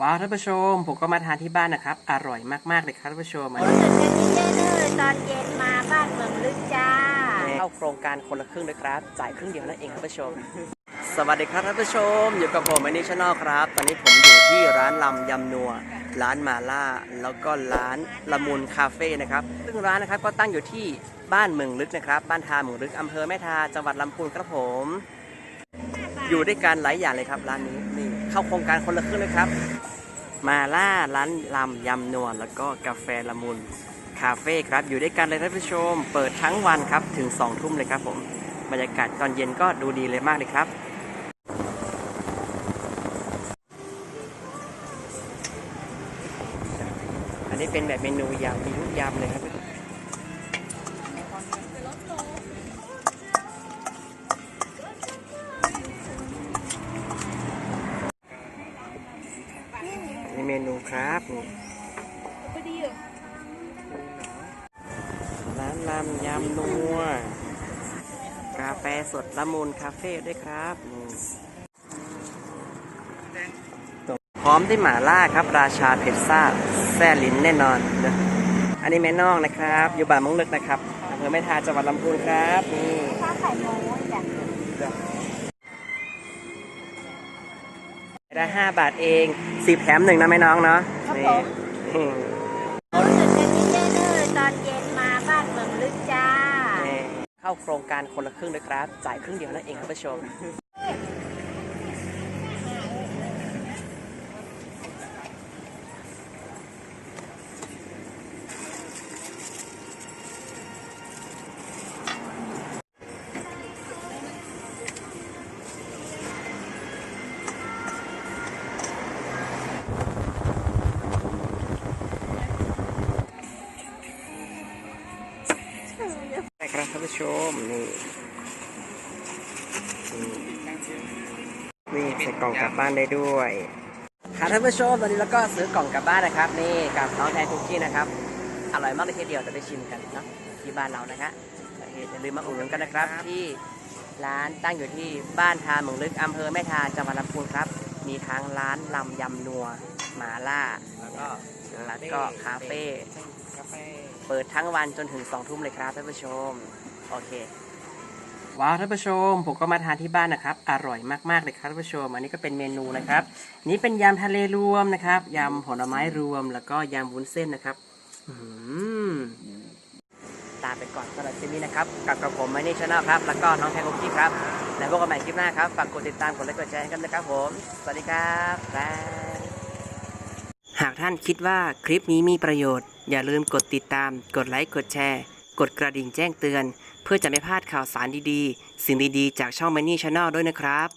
ว้าวท่านผู้ชม ผมก็มาทานที่บ้านนะครับ อร่อยมากๆเลยครับท่านผู้ชมอันรู้นี้สึกกันนี้เด้อตอนเย็นมาบ้านเมืองลึกจ้าเข้าโครงการคนละครึ่งด้วยครับ จ่ายครึ่งเดียวนั่นเองครับท่านผู้ชม สวัสดีครับท่านผู้ชม อยู่กับผมอันนี้ชแนลครับ ตอนนี้ผมอยู่ที่ร้านลำยำนัว ร้านมาล่า แล้วก็ร้านละมุนคาเฟ่นะครับ ซึ่งร้านนะครับก็ตั้งอยู่ที่บ้านเมืองลึกนะครับ บ้านทาเมืองลึกอำเภอแม่ทา จังหวัดลำพูนครับผม อยู่ด้วยกันหลายอย่างเลยครับร้านนี้นี่เข้าโครงการคนละครึ่งเลยครับ มาล่าร้านลำยำนวลแล้วก็กาแฟละมุนคาเฟ่ครับ อยู่ด้วยกันเลยท่านผู้ชม เปิดทั้งวันครับ ถึง2องทุ่มเลยครับผม บรรยากาศตอนเย็นก็ดูดีเลยมากเลยครับอันนี้เป็นแบบเมนูยำมีทุกยำเลยครับ เมนูครับนี่ร้านลำยำนัว กาแฟสดละมุนคาเฟ่ด้วยครับนี่พร้อมด้วยหม่าล่าครับ ราชาเผ็ดซ่าแซ่ลิ้นแน่นอนนะอันนี้แม่น้องนะครับ อยู่บ้านมงลึกนะครับอำเภอแม่ทาจังหวัดลำพูนครับนี่ข้าวไข่ม้วนจ้ะ ได้ห้าบาทเองสิบแถมหนึ่งนะแม่น้องเนาะนี่อืมรู้สึกกันนี้เด้อตอนเย็นมาบ้านเมืองลึกจ้า นี่เข้าโครงการคนละครึ่งด้วยครับ จ่ายครึ่งเดียวนั่นเองครับผู้ชมานผู้ชมนี่นี่นี่ใส่กล่องกลับบ้านได้ด้วยครับท่านผู้ชมตอนนี้เราก็ซื้อกล่องกลับบ้านนะครับ นี่กับน้องแทนคุกกี้นะครับอร่อยมากเลยทีเดียวจะไปชิมกันเนาะที่บ้านเรานะฮะอย่าลืมมาอุดหนุนกันนะครับ ที่ร้านตั้งอยู่ที่บ้านทาเมืองลึกอำเภอแม่ทาจังหวัดลำพูนครับ มีทั้งร้านลำยำนัวหมาล่าแล้วก็แล้วก็คาเฟ่กาแฟเปิดทั้งวันจนถึง2องทุ่มเลยครับท่านผู้ชม โอเค ว้าวท่านผู้ชม ผมก็มาทานที่บ้านนะครับ อร่อยมากๆเลยครับท่านผู้ชม อันนี้ก็เป็นเมนูนะครับ นี่เป็นยำทะเลรวมนะครับยำผลไม้รวม แล้วก็ยำวุ้นเส้นนะครับตามไปก่อนสำหรับคลิปนี้นะครับกับกับผมไมนี่ชาแนลครับ แล้วก็น้องแทนคุกกี้ครับ แล้วพบกันใหม่คลิปหน้าครับ ฝากกดติดตามกดไลค์กดแชร์กันนะครับผม สวัสดีครับบ๊ายหากท่านคิดว่าคลิปนี้มีประโยชน์ อย่าลืมกดติดตาม กดไลค์ กดแชร์ กดกระดิ่งแจ้งเตือน พื่อจะไม่พลาดข่าวสารดีๆ สิ่งดีๆ จากช่อง Money Channel ด้วยนะครับ